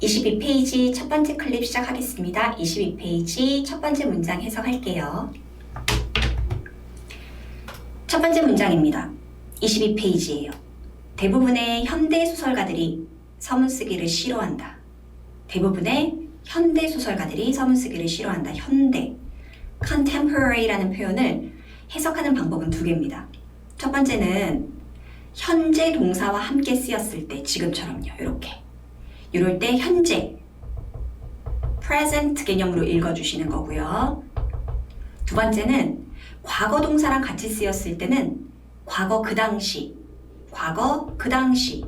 22페이지 첫 번째 클립 시작하겠습니다. 22페이지 첫 번째 문장 해석할게요. 첫 번째 문장입니다. 22페이지예요. 대부분의 현대 소설가들이 서문 쓰기를 싫어한다. 대부분의 현대 소설가들이 서문 쓰기를 싫어한다. 현대. contemporary라는 표현을 해석하는 방법은 두 개입니다. 첫 번째는 현재 동사와 함께 쓰였을 때 지금처럼요. 이렇게. 이럴 때 현재 present 개념으로 읽어주시는 거고요. 두 번째는 과거 동사랑 같이 쓰였을 때는 과거 그 당시, 과거 그 당시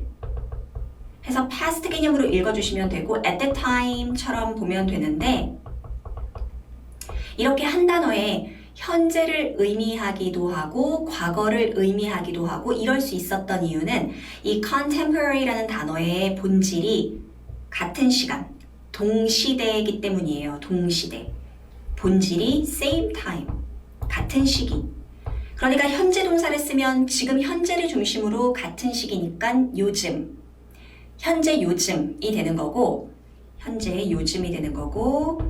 해서 past 개념으로 읽어주시면 되고 at that time처럼 보면 되는데 이렇게 한 단어에 현재를 의미하기도 하고 과거를 의미하기도 하고 이럴 수 있었던 이유는 이 contemporary라는 단어의 본질이 같은 시간, 동시대이기 때문이에요. 동시대. 본질이 same time, 같은 시기. 그러니까 현재 동사를 쓰면 지금 현재를 중심으로 같은 시기니까 요즘, 현재 요즘이 되는 거고, 현재 요즘이 되는 거고,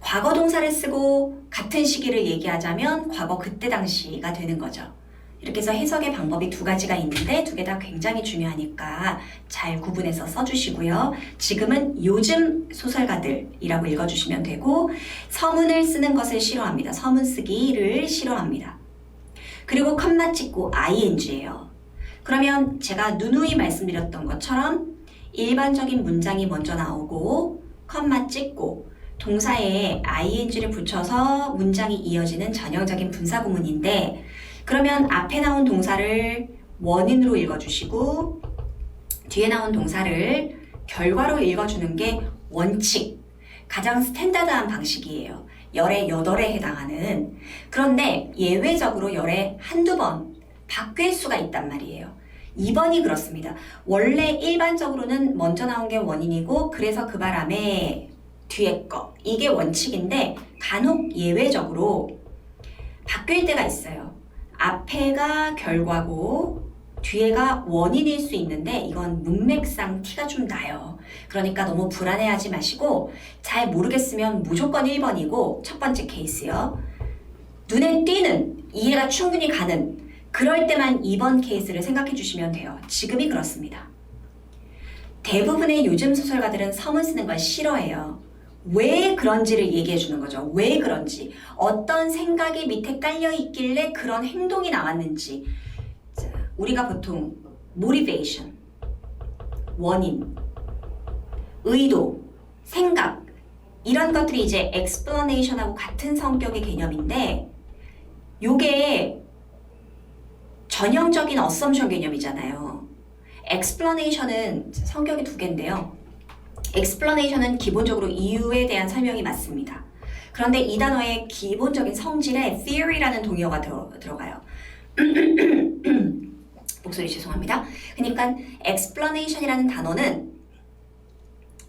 과거 동사를 쓰고 같은 시기를 얘기하자면 과거 그때 당시가 되는 거죠. 이렇게 해서 해석의 방법이 두 가지가 있는데 두 개 다 굉장히 중요하니까 잘 구분해서 써주시고요. 지금은 요즘 소설가들이라고 읽어주시면 되고 서문을 쓰는 것을 싫어합니다. 서문 쓰기를 싫어합니다. 그리고 컴마 찍고 ing예요. 그러면 제가 누누이 말씀드렸던 것처럼 일반적인 문장이 먼저 나오고 컴마 찍고 동사에 ing를 붙여서 문장이 이어지는 전형적인 분사 구문인데 그러면 앞에 나온 동사를 원인으로 읽어주시고 뒤에 나온 동사를 결과로 읽어주는 게 원칙 가장 스탠다드한 방식이에요. 열의 여덟에 해당하는 그런데 예외적으로 열에 한두 번 바뀔 수가 있단 말이에요. 2번이 그렇습니다. 원래 일반적으로는 먼저 나온 게 원인이고 그래서 그 바람에 뒤에 거 이게 원칙인데 간혹 예외적으로 바뀔 때가 있어요. 앞에가 결과고 뒤에가 원인일 수 있는데 이건 문맥상 티가 좀 나요. 그러니까 너무 불안해하지 마시고 잘 모르겠으면 무조건 1번이고 첫 번째 케이스요. 눈에 띄는 이해가 충분히 가는 그럴 때만 2번 케이스를 생각해 주시면 돼요. 지금이 그렇습니다. 대부분의 요즘 소설가들은 서문 쓰는 걸 싫어해요. 왜 그런지를 얘기해 주는 거죠. 왜 그런지. 어떤 생각이 밑에 깔려 있길래 그런 행동이 나왔는지. 자, 우리가 보통 motivation, 원인, 의도, 생각 이런 것들이 이제 explanation하고 같은 성격의 개념인데 요게 전형적인 assumption 개념이잖아요. explanation은 성격이 두 개인데요. Explanation은 기본적으로 이유에 대한 설명이 맞습니다. 그런데 이 단어의 기본적인 성질에 theory라는 동의어가 들어, 들어가요. 목소리 죄송합니다. 그러니까 explanation이라는 단어는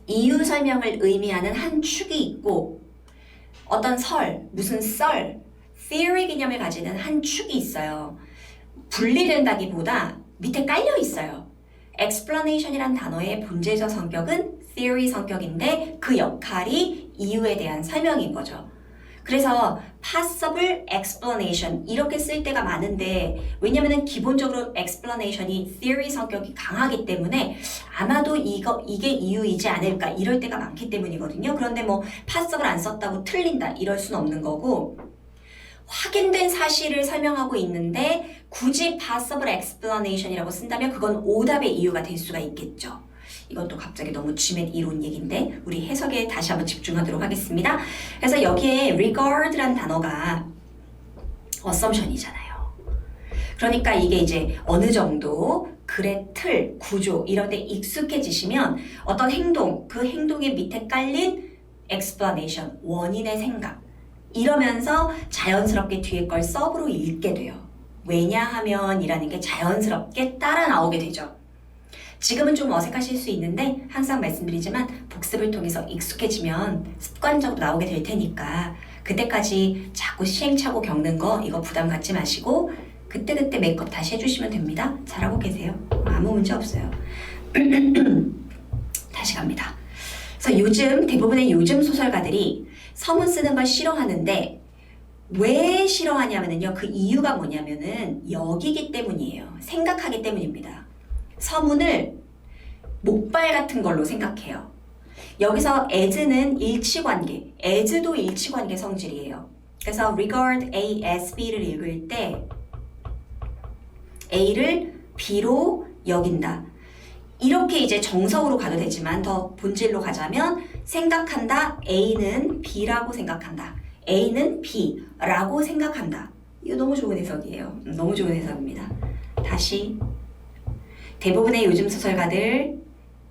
이유 설명을 의미하는 한 축이 있고 어떤 설, 무슨 썰, theory 개념을 가지는 한 축이 있어요. 분리된다기보다 밑에 깔려 있어요. explanation이란 단어의 본질적 성격은 theory 성격인데 그 역할이 이유에 대한 설명인 거죠. 그래서 possible explanation 이렇게 쓸 때가 많은데 왜냐면은 기본적으로 explanation이 theory 성격이 강하기 때문에 아마도 이거 이게 이유이지 않을까 이럴 때가 많기 때문이거든요. 그런데 뭐 possible 안 썼다고 틀린다 이럴 수는 없는 거고 확인된 사실을 설명하고 있는데 굳이 possible explanation이라고 쓴다면 그건 오답의 이유가 될 수가 있겠죠. 이것도 갑자기 너무 쥐맨 이론 얘기인데 우리 해석에 다시 한번 집중하도록 하겠습니다. 그래서 여기에 regard라는 단어가 assumption이잖아요. 그러니까 이게 이제 어느 정도 글의 틀, 구조 이런 데 익숙해지시면 어떤 행동, 그 행동의 밑에 깔린 explanation, 원인의 생각 이러면서 자연스럽게 뒤에 걸 서브로 읽게 돼요. 왜냐하면 이라는 게 자연스럽게 따라 나오게 되죠. 지금은 좀 어색하실 수 있는데 항상 말씀드리지만 복습을 통해서 익숙해지면 습관적으로 나오게 될 테니까 그때까지 자꾸 시행착오 겪는 거 이거 부담 갖지 마시고 그때그때 메이크업 다시 해주시면 됩니다. 잘하고 계세요. 아무 문제 없어요. 다시 갑니다. 그래서 요즘 대부분의 요즘 소설가들이 서문 쓰는 걸 싫어하는데 왜 싫어하냐면요. 그 이유가 뭐냐면은 여기기 때문이에요. 생각하기 때문입니다. 서문을 목발 같은 걸로 생각해요. 여기서 as는 일치관계, as도 일치관계 성질이에요. 그래서 regard A as B를 읽을 때 A를 B로 여긴다. 이렇게 이제 정석으로 가도 되지만 더 본질로 가자면 생각한다. A는 B라고 생각한다. A는 B라고 생각한다. 이거 너무 좋은 해석이에요. 음, 너무 좋은 해석입니다. 다시 대부분의 요즘 소설가들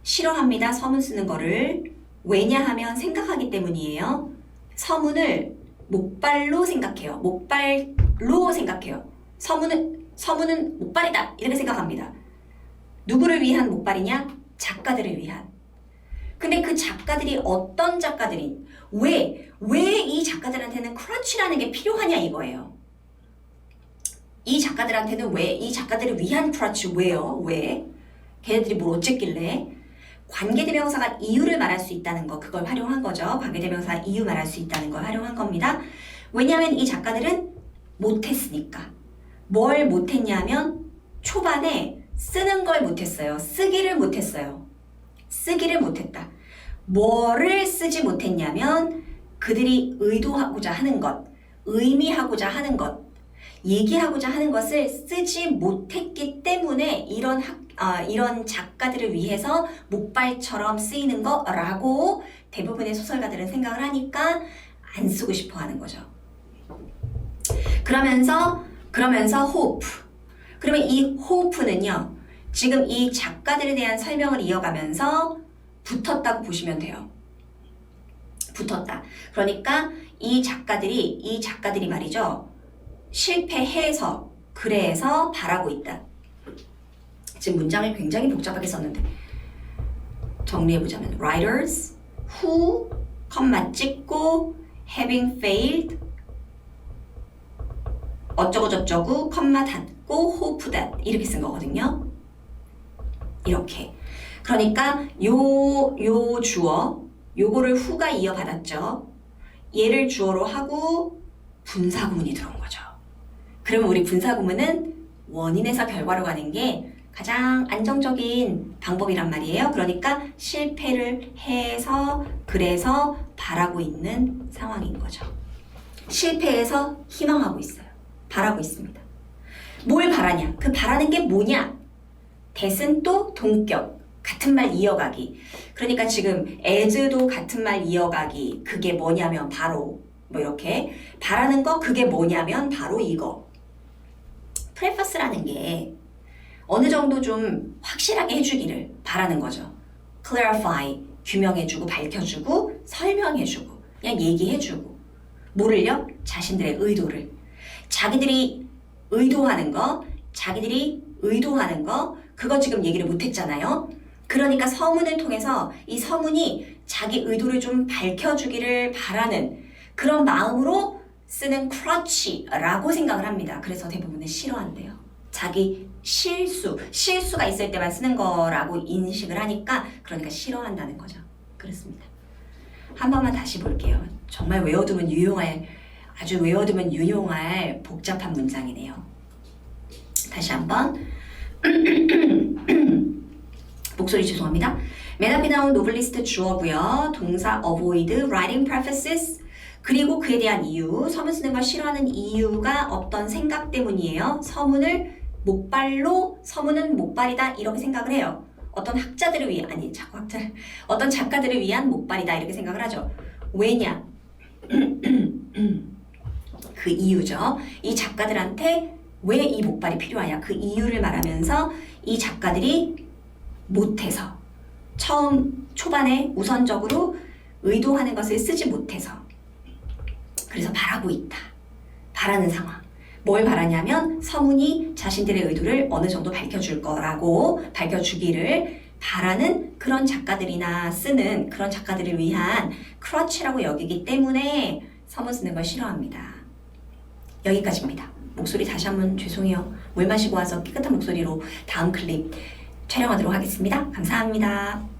싫어합니다. 서문 쓰는 거를 왜냐하면 생각하기 때문이에요. 서문을 목발로 생각해요. 목발로 생각해요. 서문은 서문은 목발이다 이렇게 생각합니다. 누구를 위한 목발이냐? 작가들을 위한. 근데 그 작가들이 어떤 작가들이 왜, 왜 이 작가들한테는 크런치라는 게 필요하냐 이거예요. 이 작가들한테는 왜, 이 작가들을 위한 크런치 왜요? 왜? 걔네들이 뭘 어쨌길래? 관계대명사가 이유를 말할 수 있다는 거, 그걸 활용한 거죠. 관계대명사 이유 말할 수 있다는 걸 활용한 겁니다. 왜냐하면 이 작가들은 못했으니까. 뭘 못했냐면 초반에 쓰는 걸 못했어요. 쓰기를 못했어요. 쓰기를 못했다. 뭐를 쓰지 못했냐면 그들이 의도하고자 하는 것, 의미하고자 하는 것, 얘기하고자 하는 것을 쓰지 못했기 때문에 이런 학, 아, 이런 작가들을 위해서 목발처럼 쓰이는 거라고 대부분의 소설가들은 생각을 하니까 안 쓰고 싶어 하는 거죠. 그러면서 그러면서 호프. 그러면 이 호프는요. 지금 이 작가들에 대한 설명을 이어가면서 붙었다고 보시면 돼요. 붙었다. 그러니까 이 작가들이 이 작가들이 말이죠. 실패해서 그래서 바라고 있다. 지금 문장을 굉장히 복잡하게 썼는데 정리해 보자면 writers who 컴마 찍고 having failed 어쩌고 저쩌고 컴마 닫고 hope that 이렇게 쓴 거거든요. 이렇게. 그러니까 요, 요 주어, 요거를 후가 이어받았죠. 얘를 주어로 하고 분사 구문이 들어온 거죠. 그러면 우리 분사 구문은 원인에서 결과로 가는 게 가장 안정적인 방법이란 말이에요. 그러니까 실패를 해서 그래서 바라고 있는 상황인 거죠. 실패해서 희망하고 있어요. 바라고 있습니다. 뭘 바라냐? 그 바라는 게 뭐냐? 대은 또 동격. 같은 말 이어가기. 그러니까 지금 as도 같은 말 이어가기. 그게 뭐냐면 바로 뭐 이렇게 바라는 거 그게 뭐냐면 바로 이거. 프레퍼스라는 게 어느 정도 좀 확실하게 해주기를 바라는 거죠. clarify, 규명해주고, 밝혀주고, 설명해주고, 그냥 얘기해주고. 뭐를요? 자신들의 의도를. 자기들이 의도하는 거, 자기들이 의도하는 거, 그거 지금 얘기를 못했잖아요. 그러니까 서문을 통해서 이 서문이 자기 의도를 좀 밝혀주기를 바라는 그런 마음으로 쓰는 크러치라고 생각을 합니다. 그래서 대부분은 싫어한대요. 자기 실수, 실수가 있을 때만 쓰는 거라고 인식을 하니까 그러니까 싫어한다는 거죠. 그렇습니다. 한 번만 다시 볼게요. 정말 외워두면 유용할, 아주 외워두면 유용할 복잡한 문장이네요. 다시 한 번. 목소리 죄송합니다. 맨 앞에 나온 노블리스트 주어고요. 동사 avoid, writing prefaces, 그리고 그에 대한 이유, 서문 쓰는 걸 싫어하는 이유가 어떤 생각 때문이에요. 서문을 목발로 서문은 목발이다 이렇게 생각을 해요. 어떤 학자들을 위한 아니 자꾸 학자 어떤 작가들을 위한 목발이다 이렇게 생각을 하죠. 왜냐? 그 이유죠. 이 작가들한테 왜 이 목발이 필요하냐 그 이유를 말하면서 이 작가들이 못해서 처음 초반에 우선적으로 의도하는 것을 쓰지 못해서 그래서 바라고 있다. 바라는 상황. 뭘 바라냐면 서문이 자신들의 의도를 어느 정도 밝혀줄 거라고 밝혀주기를 바라는 그런 작가들이나 쓰는 그런 작가들을 위한 크러치라고 여기기 때문에 서문 쓰는 걸 싫어합니다. 여기까지입니다. 목소리 다시 한번 죄송해요. 물 마시고 와서 깨끗한 목소리로 다음 클립 촬영하도록 하겠습니다. 감사합니다.